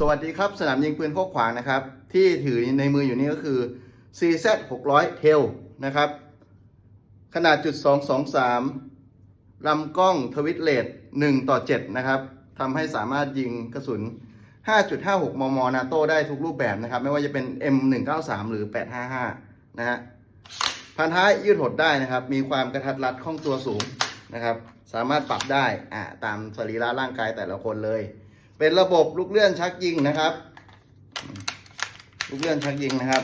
สวัสดีครับ สนามยิงปืนโคกขวางนะครับ ที่ถือในมืออยู่นี่ก็คือ CZ 600 Tel นะครับ ขนาดจุด223ลำกล้องทวิตเลท1ต่อ 7 นะครับทำให้สามารถยิงกระสุน 5.56 มม นาโต้ได้ทุกรูปแบบนะครับ ไม่ว่าจะเป็น M193 หรือ 855 นะฮะพันท้ายยืดหดได้นะครับ มีความกระทัดรัดคล่องตัวสูงนะครับ สามารถปรับได้อ่าตามสรีระร่างกายแต่ละคนเลย เป็นระบบลูกเลื่อนชักยิงนะครับ ลูกเลื่อนชักยิงนะครับ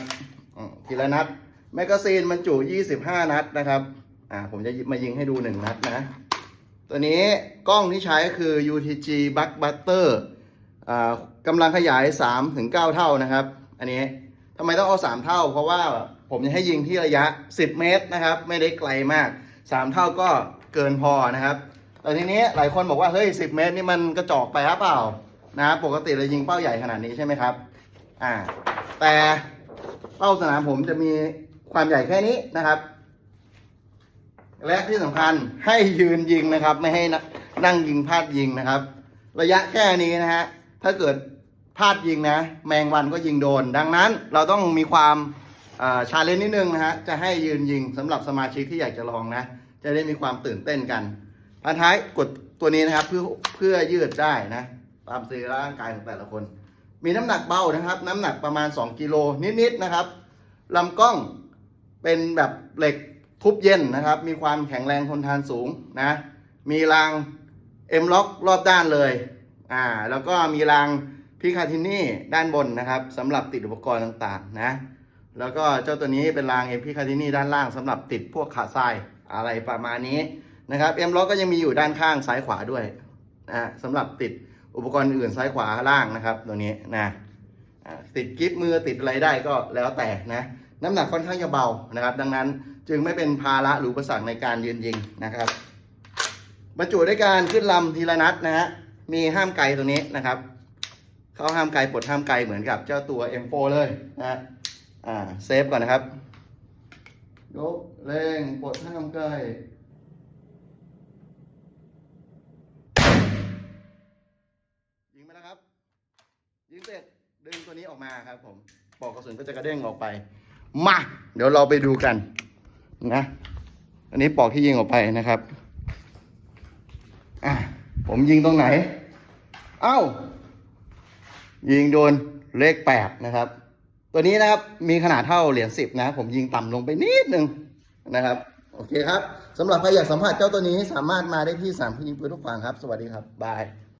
ทีละนัดแมกกาซีนบรรจุ 25 นัดนะครับ อ่า ผมจะมายิงให้ดู 1 นัดนะ ตัวนี้กล้องที่ใช้คือ UTG Buckbuster อ่ากำลังขยาย3ถึง9เท่านะครับ อันนี้ทำไมต้องเอา 3 เท่า เพราะว่าผมจะให้ยิงที่ระยะ 10 เมตรนะครับ ไม่ได้ไกลมาก 3 เท่าก็เกินพอนะครับ แต่ทีนี้หลายคนบอกว่าเฮ้ย10เมตรนี่มันกระจอกไปหรือเปล่านะปกติเรายิงเป้าใหญ่ขนาดนี้ใช่ไหมครับอ่าแต่เป้าสนามผมจะมีความใหญ่แค่นี้นะครับ และที่สำคัญให้ยืนยิงนะครับ ไม่ให้นนั่งยิงพลาดยิงนะครับ ระยะแค่นี้นะฮะถ้าเกิดพลาดยิงนะ แมงวันก็ยิงโดน ดังนั้นเราต้องมีความชาเลนจ์นิดนึงนะฮะจะให้ยืนยิงสำหรับสมาชิกที่อยากจะลองนะ จะได้มีความตื่นเต้นกัน พันท้ายกดตัวนี้นะครับ เพื่อเพื่อยืดได้นะ ตามสรีระร่างกายของแต่ละคน มีน้ำหนักเบานะครับ น้ำหนักประมาณ 2กิโลนิดๆนะครับลำกล้องเป็นแบบเหล็กทุบเย็นนะครับ มีความแข็งแรงทนทานสูงนะ มีรางเอ็มล็อกรอบด้านเลยอ่าแล้วก็มีรางพิคาทินี่ด้านบนนะครับสำหรับติดอุปกรณ์ต่างๆนะแล้วก็เจ้าตัวนี้เป็นรางเอ็มพิคาทินี่ด้านล่างสำหรับติดพวกขาทรายอะไรประมาณนี้ นะครับเอ็มล็อกก็ยังมีอยู่ด้านข้างซ้ายขวาด้วยนะสำหรับติดอุปกรณ์อื่นซ้ายขวาล่างนะครับ ตัวนี้นะติดกิฟมือติดอะไรได้ก็แล้วแต่นะน้ำหนักค่อนข้างจะเบานะครับ ดังนั้นจึงไม่เป็นภาระหรืออุปสรรคในการยืนยิงนะครับบรรจุด้วยการขึ้นลำทีละนัดนะฮะมีห้ามไกลตรงนี้นะครับ เข้าห้ามไกลปลดห้ามไกลเหมือนกับเจ้าตัว M4 เลยนะฮะอ่าเซฟก่อนนะครับยกเร่งปลดห้ามไกล ยิงไปแล้วครับ ยิงเสร็จดึงตัวนี้ออกมาครับผมปลอกกระสุนก็จะกระเด้งออกไป มาเดี๋ยวเราไปดูกันนะ อันนี้ปลอกที่ยิงออกไปนะครับอะผมยิงตรงไหน เอ้า ยิงโดนเลขแปดนะครับ ตัวนี้นะครับมีขนาดเท่าเหรียญสิบนะ ผมยิงต่ำลงไปนิดนึงนะครับ โอเคครับสำหรับใครอยากสัมผัสเจ้าตัวนี้สามารถมาได้ที่สามพิยิงปืนทุกฝั่งครับ สวัสดีครับ บาย